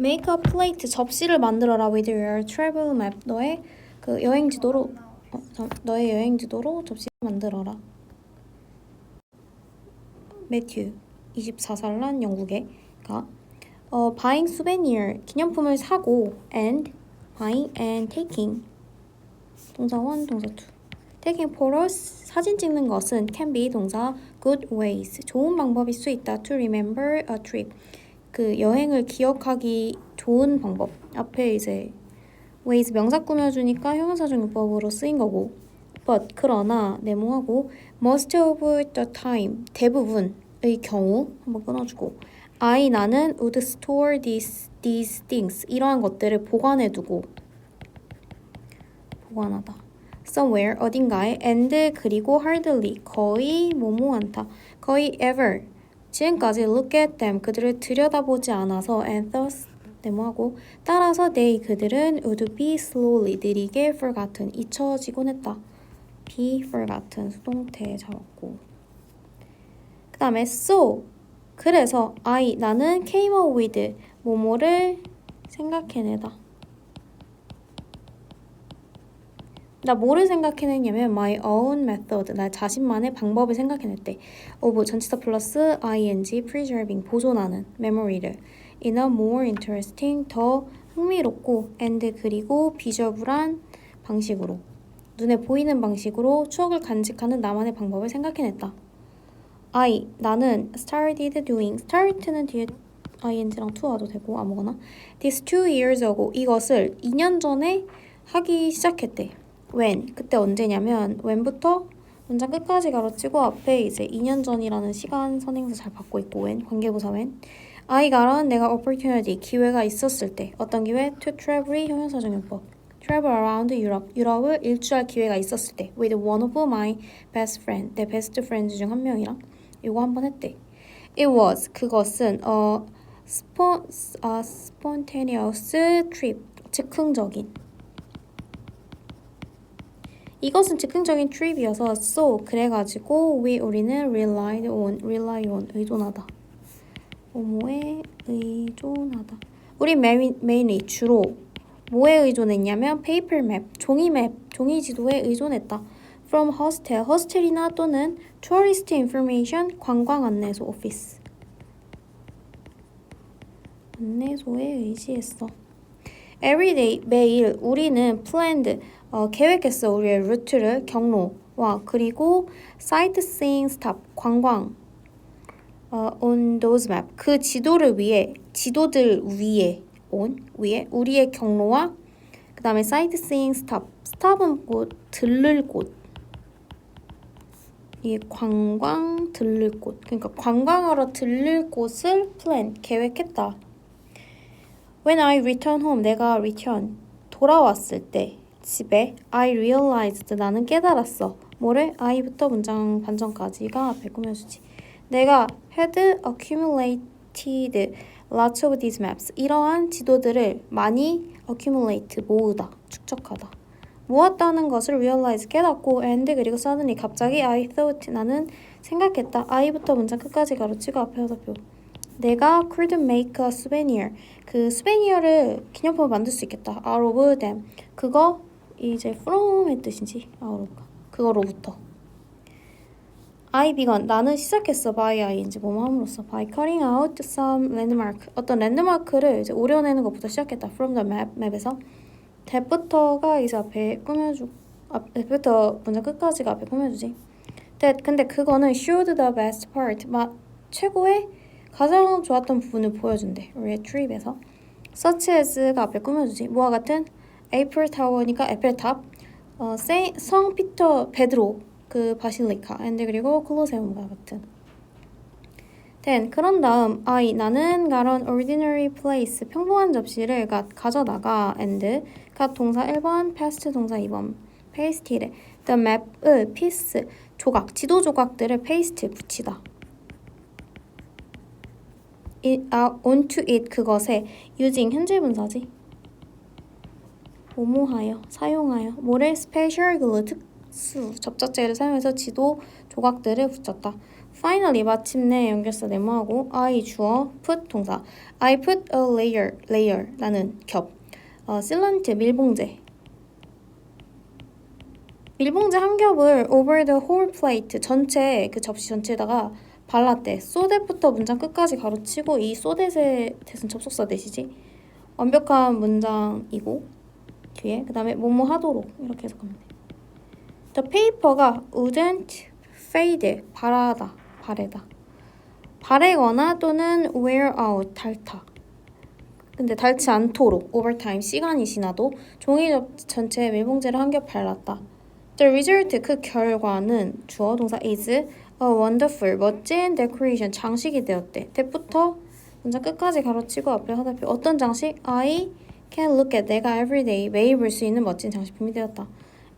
make a plate 접시를 만들어라 with your travel map 너의 그 여행 지도로 어, 잠- 너의 여행 지도로 접시를 만들어라. 매튜 24살란 영국에가 어, buying souvenir 기념품을 사고 and buying and taking 동사 1 동사 2 taking photos 사진 찍는 것은 can be 동사 good ways 좋은 방법일 수 있다 to remember a trip 그 여행을 기억하기 좋은 방법. 앞에 이제 ways 명사 꾸며주니까 형용사정용법으로 쓰인 거고. But 그러나 네모하고 most of the time 대부분의 경우 한번 끊어주고. I 나는 would store these these things 이러한 것들을 보관해 두고. 보관하다. Somewhere 어딘가에 and 그리고 hardly 거의 뭐뭐 않다. 거의 ever 지금까지 look at them 그들을 들여다보지 않아서 and thus 네모하고 따라서 they 그들은 would be slowly 느리게 forgotten 잊혀지곤 했다 be forgotten 수동태 잡았고 그 다음에 so 그래서 I 나는 came up with 뭐뭐를 생각해내다 나 뭐를 생각해냈냐면 my own method 나 자신만의 방법을 생각해냈대 of 전치사 플러스 ing preserving 보존하는 memory를 in a more interesting 더 흥미롭고 and 그리고 비저블한 방식으로 눈에 보이는 방식으로 추억을 간직하는 나만의 방법을 생각해냈다. I 나는 started doing start는 뒤에 ing랑 to 와도 되고 아무거나 this two years ago 이것을 2년 전에 하기 시작했대. When 그때 언제냐면 when부터 문장 끝까지 가로치고 앞에 이제 2년 전이라는 시간 선행사 잘 받고 있고 when 관계부사 when. I got 내가 opportunity 기회가 있었을 때. 어떤 기회? to travel이 형용사정용법. travel around Europe 유럽을 일주할 기회가 있었을 때. with one of my best friend 내 베스트 프렌드 중한 명이랑 이거 한번 했대. it was 그것은 어 스포 아 spontaneous trip 즉흥적인 이것은 즉흥적인 trip이어서 so 그래가지고 we 우리는 relied on rely on 의존하다. 뭐뭐에 의존하다. 우리 메인, 메인이 주로 뭐에 의존했냐면 paper map 종이 맵 종이 지도에 의존했다. From hostel 호스텔이나 또는 tourist information 관광 안내소 오피스 안내소에 의지했어. Everyday 매일 우리는 planned 어, 계획했어 우리의 루트를 경로와. 그리고 sightseeing stop 관광. 어, on those map. 그 지도를 위해 지도들 위에 on 위에 우리의 경로와 그 다음에 sightseeing stop. stop은 곳 들를 곳. 이게 관광 들를 곳. 그러니까 관광하러 들를 곳을 plan 계획했다. When I return home 내가 return 돌아왔을 때 집에 I realized 나는 깨달았어. 뭐를? I부터 문장 반전까지가 앞에 꾸며주지. 내가 had accumulated lots of these maps. 이러한 지도들을 많이 accumulate 모으다, 축적하다. 모았다는 것을 realize 깨닫고 and 그리고 suddenly 갑자기 I thought 나는 생각했다. I부터 문장 끝까지 가로치고 앞에 화살표. 내가 could make a souvenir. 그 수베니어를 기념품을 만들 수 있겠다. out of them. 그거 이제 from의 out of. 그거로부터. I began. 나는 시작했어. by ing. 뭐뭐 함으로써. by cutting out some landmark. 어떤 랜드마크를 이제 오려내는 것부터 시작했다. from the map. 맵에서. that부터가 이제 앞에 꾸며주. 앞부터 문장 끝까지가 앞에 꾸며주지. that. 근데 그거는 showed the best part. 마, 최고의 가장 좋았던 부분을 보여준대. retriev에서. such as가 앞에 꾸며주지. 뭐와 같은 에이플 타워니까 에펠 탑. 어, 세, 성 피터 베드로 그 바실리카. and 그리고 콜로세움과 같은. then 그런 다음 I 나는 an ordinary place 평범한 접시를 가, 가져다가 and got 동사 1번 past 동사 2번 pasted the map을 piece 조각 지도 조각들을 paste 붙이다. it, 아, onto it 그것에 using 현재 분사지. 뭐뭐하여 사용하여 뭐를 special glue 특수 접착제를 사용해서 지도 조각들을 붙였다. finally 마침내 연결사 네모하고 I 주어 put 동사 I put a layer layer 라는 겹. 어, 실런트 밀봉제. 밀봉제 한 겹을 over the whole plate 전체 그 접시 전체에다가 발랐대 소댓부터 문장 끝까지 가로치고 이 소댓의 대신 접속사 대시지. 완벽한 문장이고 뒤에. 그 다음에 뭐뭐 하도록 이렇게 해석하면 돼 The paper가 wouldn't fade 바라다 바래다. 바래거나 또는 wear out 닳다 근데 닳지 않도록 time 시간이 지나도 종이 접 전체에 밀봉제를 한 겹 발랐다. The result 그 결과는 주어 동사 is a wonderful 멋진 decoration 장식이 되었대. that부터 문장 끝까지 가로치고 앞에 하다피 어떤 장식? I can look at 내가 everyday 매일 볼 수 있는 멋진 장식품이 되었다.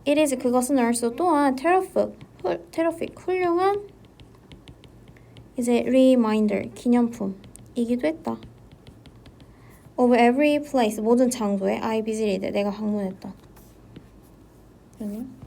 It is 그것은 also 또한 terrific, 훌, terrific 훌륭한 이제 reminder 기념품이기도 했다. Of every place 모든 장소에 I visited 내가 방문했다. 그러네요.